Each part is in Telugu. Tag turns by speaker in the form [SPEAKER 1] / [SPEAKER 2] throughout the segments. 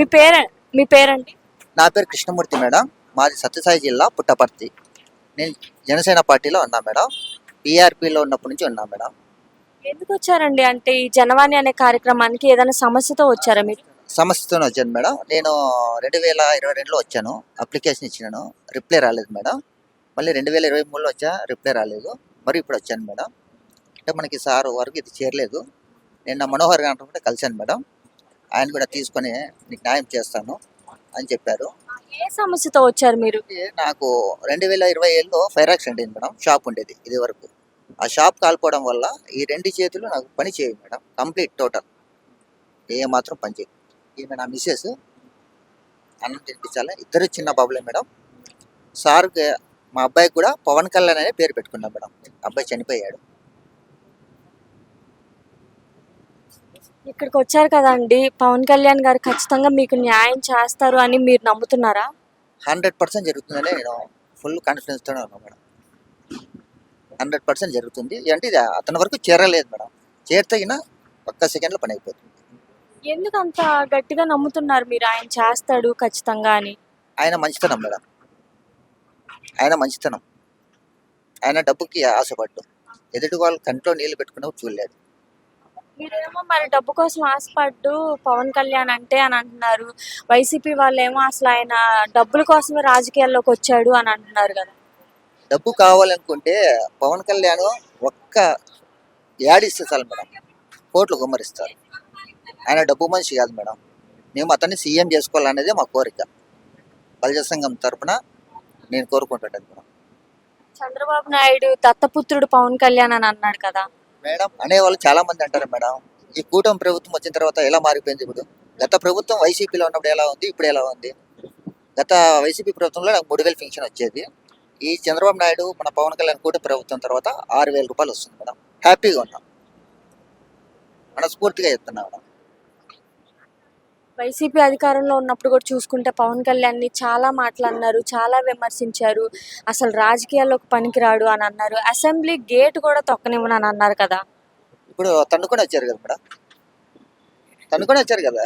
[SPEAKER 1] మీ పేరు మీ పేరండి?
[SPEAKER 2] నా పేరు కృష్ణమూర్తి మేడం. మాది సత్యసాయి జిల్లా పుట్టపర్తి. నేను జనసేన పార్టీలో ఉన్నా మేడం. పీఆర్పీలో ఉన్నప్పటి నుంచి ఉన్నా మేడం.
[SPEAKER 1] ఎందుకు వచ్చారండి? అంటే ఈ జనవాణి అనే కార్యక్రమానికి ఏదైనా సమస్యతో వచ్చారా మీరు
[SPEAKER 2] సమస్యతో వచ్చాను మేడం. నేను రెండు వేల ఇరవై రెండులో వచ్చాను. అప్లికేషన్ ఇచ్చినాను. రిప్లై రాలేదు మేడం. మళ్ళీ రెండు వేల ఇరవై మూడులో వచ్చా రిప్లై రాలేదు. మరి ఇప్పుడు వచ్చాను మేడం. అంటే మనకి సార్ వరకు ఇది చేరలేదు. నేను నా మనోహర్ గారు కూడా కలిశాను మేడం. ఆయన కూడా తీసుకొని నీకు న్యాయం చేస్తాను అని చెప్పారు.
[SPEAKER 1] ఏ సమస్యతో వచ్చారు మీరు?
[SPEAKER 2] నాకు రెండు వేల ఇరవై ఏళ్ళలో ఫైర్ యాక్సిడెంట్ అయింది మేడం షాప్ ఉండేది ఇది వరకు. ఆ షాప్ కాలిపోవడం వల్ల ఈ రెండు చేతులు నాకు పని చేయవు మేడం కంప్లీట్ టోటల్. ఏ మాత్రం పని చేయవు. ఈమె నా మిస్సెస్ అన్నం తినిపించాలి ఇద్దరు చిన్న బాబులే మేడం. సార్ మా అబ్బాయికి కూడా పవన్ కళ్యాణ్ అనే పేరు పెట్టుకున్నాం మేడం. అబ్బాయి చనిపోయాడు.
[SPEAKER 1] ఇక్కడికి వచ్చారు కదండి. పవన్ కళ్యాణ్ గారు ఖచ్చితంగా మీకు న్యాయం చేస్తారు అని మీరు నమ్ముతున్నారా?
[SPEAKER 2] హండ్రెడ్ పర్సెంట్ జరుగుతుందని నేను ఫుల్ కాన్ఫిడెన్స్తోనే ఉన్నాను మేడం. హండ్రెడ్ పర్సెంట్ జరుగుతుంది. అంటే ఇది అతని వరకు చేరలేదు మేడం. చేరితగిన ఒక్క సెకండ్లో పని అయిపోతుంది.
[SPEAKER 1] ఎందుకు అంత గట్టిగా నమ్ముతున్నారు మీరు? ఆయన చేస్తాడు ఖచ్చితంగా అని.
[SPEAKER 2] ఆయన మంచితనం మేడం. ఆయన మంచితనం. ఆయన డబ్బుకి ఆశపడ్డు ఎదుటి వాళ్ళ కంట్లో నీళ్ళు పెట్టుకున్నప్పుడు చూడలేదు.
[SPEAKER 1] మీరేమో మరి డబ్బు కోసం ఆశపడ్డు పవన్ కళ్యాణ్ అంటే అని అంటున్నారు. వైసీపీ వాళ్ళేమో అసలు ఆయన డబ్బుల కోసమే రాజకీయాల్లోకి వచ్చాడు అని అంటున్నారు కదా.
[SPEAKER 2] డబ్బు కావాలనుకుంటే పవన్ కళ్యాణ్ ఒక్క యాడిస్తే చాలు మేడం. కోట్లు గుమ్మరిస్తారు. ఆయన డబ్బు మనిషి కాదు మేడం. మేము అతన్ని సీఎం చేసుకోవాలనేదే మా కోరిక. బలజ సంఘం తరపున నేను కోరుకుంటుంటాను మేడం.
[SPEAKER 1] చంద్రబాబు నాయుడు దత్తపుత్రుడు పవన్ కళ్యాణ్ అని అన్నాడు కదా.
[SPEAKER 2] మేడం అనేవాళ్ళు చాలా మంది అంటారు మేడం ఈ కూటమి ప్రభుత్వం వచ్చిన తర్వాత ఎలా మారిపోయింది ఇప్పుడు? గత ప్రభుత్వం వైసీపీలో ఉన్నప్పుడు ఎలా ఉంది ఇప్పుడు ఎలా ఉంది? గత వైసీపీ ప్రభుత్వంలో నాకు మూడు వేలు పెన్షన్ వచ్చేది. ఈ చంద్రబాబు నాయుడు మన పవన్ కళ్యాణ్ కూటమి ప్రభుత్వం తర్వాత ఆరు వేల రూపాయలు వస్తుంది మేడం. హ్యాపీగా ఉన్నాం. మనస్ఫూర్తిగా చెప్తున్నా మేడం.
[SPEAKER 1] వైసీపీ అధికారంలో ఉన్నప్పుడు కూడా చూసుకుంటే పవన్ కళ్యాణ్ని చాలా మాటలు అన్నారు చాలా విమర్శించారు. అసలు రాజకీయాల్లోకి పనికిరాడు అని అన్నారు. అసెంబ్లీ గేట్ కూడా తొక్కనివ్వను అని అన్నారు కదా.
[SPEAKER 2] ఇప్పుడు తన్నుకొని వచ్చారు కదా మేడం? తన్నుకొని వచ్చారు కదా?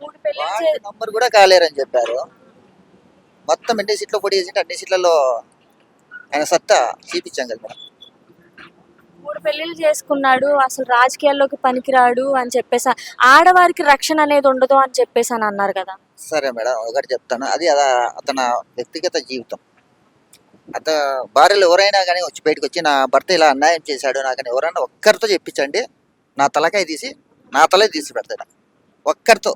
[SPEAKER 1] మూడు
[SPEAKER 2] పెళ్ళి నంబర్ కూడా కాలేరని చెప్పారు. మొత్తం ఎన్ని సీట్లు పోటీ చేసింటే అన్ని సీట్లలో ఆయన సత్తా చూపించాం కదా మేడం.
[SPEAKER 1] మూడు పెళ్ళిళ్ళు చేసుకున్నాడు అసలు రాజకీయాల్లోకి పనికిరాడు అని చెప్పేసి ఆడవారికి రక్షణ అనేది ఉండదు అని చెప్పేసి అని అన్నారు కదా.
[SPEAKER 2] సరే మేడం ఒకటి చెప్తాను. అది అద- అతని వ్యక్తిగత జీవితం. అత భార్యలు ఎవరైనా కానీ వచ్చి బయటకు వచ్చి నా భర్త ఇలా అన్యాయం చేశాడు నాకని ఎవరైనా ఒక్కరితో చెప్పించండి నా తలకాయ తీసి నా తలే తీసి పెడతాడు. ఒక్కరితో.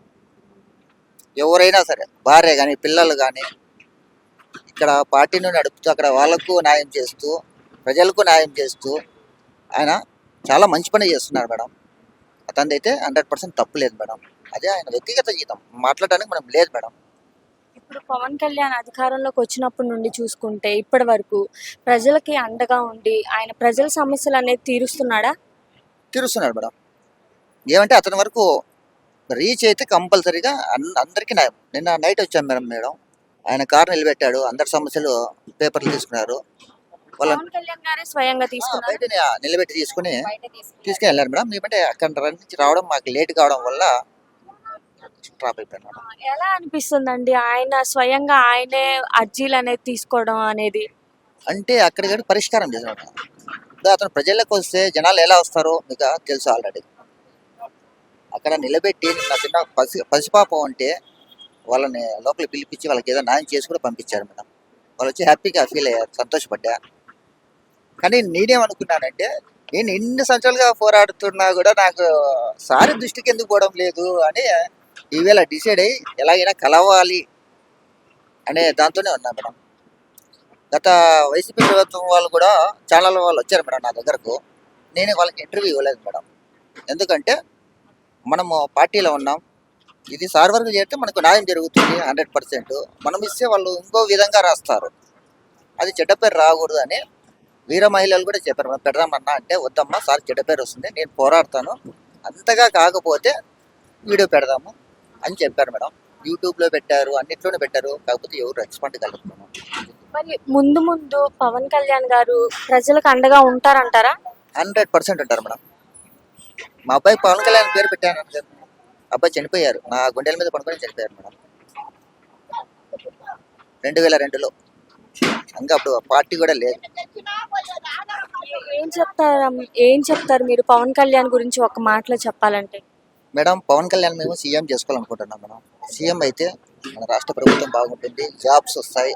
[SPEAKER 2] ఎవరైనా సరే భార్య కానీ పిల్లలు కానీ ఇక్కడ పార్టీని నడుపుతూ అక్కడ వాళ్ళకు న్యాయం చేస్తూ ప్రజలకు న్యాయం చేస్తూ ఆయన చాలా మంచి పని చేస్తున్నారు మేడం. అతనిది అయితే హండ్రెడ్ పర్సెంట్ తప్పు లేదు మేడం. అదే ఆయన వ్యక్తిగత జీవితం. మాట్లాడడానికి మనం లేదు మేడం.
[SPEAKER 1] ఇప్పుడు పవన్ కళ్యాణ్ అధికారంలోకి వచ్చినప్పటి నుండి చూసుకుంటే ఇప్పటి వరకు ప్రజలకి అండగా ఉండి ఆయన ప్రజల సమస్యలు అనేది తీరుస్తున్నాడా?
[SPEAKER 2] తీరుస్తున్నాడు మేడం. ఏమంటే అతని వరకు రీచ్ అయితే కంపల్సరీగా అందరికీ న్యాయం. నిన్న నైట్ వచ్చాం మేడం మేడం. ఆయన కారు నిలబెట్టాడు. అందరి సమస్యలు పేపర్లు తీసుకున్నారు.
[SPEAKER 1] పవన్ కళ్యాణ్ గారే స్వయంగా తీసుకున్నారు.
[SPEAKER 2] నిలబెట్టి తీసుకుని తీసుకుని వెళ్ళారు మేడం. మేమంటే అక్కడ రన్ నుంచి రావడం మాకు లేట్ కావడం వల్ల డ్రాప్ అయిపోయాను మేడం.
[SPEAKER 1] ఎలా అనిపిస్తుందండి? ఆయన స్వయంగా ఆయనే అర్జీలు అనేది తీసుకోవడం అనేది?
[SPEAKER 2] అంటే అక్కడికి పరిష్కారం చేసినాడు ఇప్పుడు అతను ప్రజల్లోకి వస్తే జనాలు ఎలా వస్తారో మీకు తెలుసు ఆల్రెడీ అక్కడ నిలబెట్టి నా చిన్న పసి పసిపాప ఉంటే వాళ్ళని లోపల పిలిపించి వాళ్ళకి ఏదో న్యాయం చేసి కూడా పంపించారు మేడం. వాళ్ళు వచ్చి హ్యాపీగా ఫీల్ అయ్యారు సంతోషపడ్డా. కానీ నేనేమనుకున్నానంటే నేను ఎన్ని సంవత్సరాలుగా పోరాడుతున్నా కూడా నాకు సారి దృష్టికి ఎందుకు పోవడం లేదు అని ఈవేళ డిసైడ్ అయ్యి ఎలాగైనా కలవాలి అనే దాంతోనే ఉన్నా మేడం. గత వైసీపీ ప్రభుత్వం వాళ్ళు కూడా ఛానల్ వాళ్ళు వచ్చారు మేడం నా దగ్గరకు. నేను వాళ్ళకి ఇంటర్వ్యూ ఇవ్వలేదు మేడం. ఎందుకంటే మనము పార్టీలో ఉన్నాం. ఇది సార్ వరకు చేస్తే మనకు న్యాయం జరుగుతుంది హండ్రెడ్ పర్సెంట్. మనం ఇస్తే వాళ్ళు ఇంకో విధంగా రాస్తారు. అది చెడ్డ పేరు రాకూడదు అని వీర మహిళలు కూడా చెప్పారు "మనం పెడదామన్నా అంటే వద్దమ్మా సార్ చెడ్డ పేరు వస్తుంది నేను పోరాడతాను అంతగా కాకపోతే వీడియో పెడదాము అని చెప్పారు మేడం. యూట్యూబ్లో పెట్టారు అన్నిట్లోనే పెట్టారు కాకపోతే ఎవరు రెస్పాండ్ మేడం.
[SPEAKER 1] మరి ముందు ముందు పవన్ కళ్యాణ్ గారు ప్రజలకు అండగా ఉంటారంటారా?
[SPEAKER 2] హండ్రెడ్ పర్సెంట్ ఉంటారు మేడం. మా అబ్బాయి పవన్ కళ్యాణ్ పేరు పెట్టాను అబ్బాయి చనిపోయారు నా గుండెల మీద పడుకొని చనిపోయారు మేడం. రెండు వేల రెండులో. ఇంకా అప్పుడు పార్టీ కూడా లేదు.
[SPEAKER 1] ఏం చెప్తారు? ఏం చెప్తారు మీరు? పవన్ కళ్యాణ్ గురించి ఒక మాటలో చెప్పాలంటే.
[SPEAKER 2] మేడం పవన్ కళ్యాణ్ మేము సీఎం చేసుకోవాలనుకుంటున్నాం మేడం. సీఎం అయితే మన రాష్ట్ర ప్రభుత్వం బాగుంటుంది జాబ్స్ వస్తాయి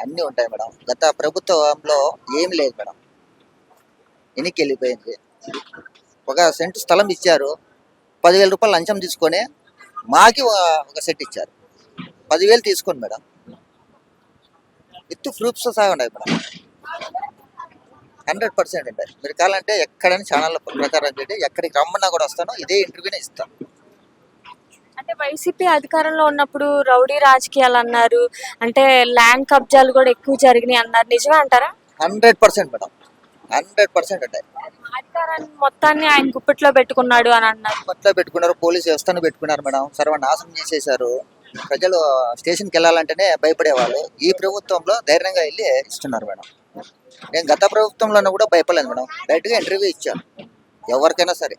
[SPEAKER 2] అన్నీ ఉంటాయి మేడం. గత ప్రభుత్వంలో ఏం లేదు మేడం. ఎనికి వెళ్ళిపోయింది ఒక సెంటు స్థలం ఇచ్చారు. పదివేల రూపాయలు లంచం తీసుకొని మాకి ఒక- ఒక సెట్ ఇచ్చారు. పదివేలు తీసుకోండి మేడం. విత్ ప్రూఫ్స్ సహా ఉన్నాయి మేడం. హండ్రెడ్ పర్సెంట్ ఉంటాయి మీరు కావాలంటే ఎక్కడైనా ఛానల్ ప్రకారం చేయండి. ఎక్కడికి రమ్మన్నా కూడా వస్తాను. ఇదే ఇంటర్వ్యూనే ఇస్తాను.
[SPEAKER 1] అంటే వైసీపీ అధికారంలో ఉన్నప్పుడు రౌడీ రాజకీయాలు అన్నారు. అంటే ల్యాండ్ కబ్జాలు కూడా ఎక్కువ జరిగినాయి అన్నారు. నిజమే అంటారా?
[SPEAKER 2] Hundred percent madam. Hundred percent ఉంటాయి
[SPEAKER 1] అధికారాన్ని మొత్తాన్ని ఆయన గుప్పెట్లో పెట్టుకున్నాడు అని అన్నారు.
[SPEAKER 2] కొట్లో పెట్టుకున్నారు. పోలీస్ వ్యవస్థను పెట్టుకున్నారు మేడం. సర్వనాశనం చేసేశారు. ప్రజలు స్టేషన్కి వెళ్ళాలంటేనే భయపడేవాళ్ళు. ఈ ప్రభుత్వంలో ధైర్యంగా వెళ్ళి ఇస్తున్నారు మేడం. నేను గత ప్రభుత్వంలో కూడా భయపడలేదు మేడం. డైరెక్ట్గా ఇంటర్వ్యూ ఇచ్చాను. ఎవరికైనా సరే.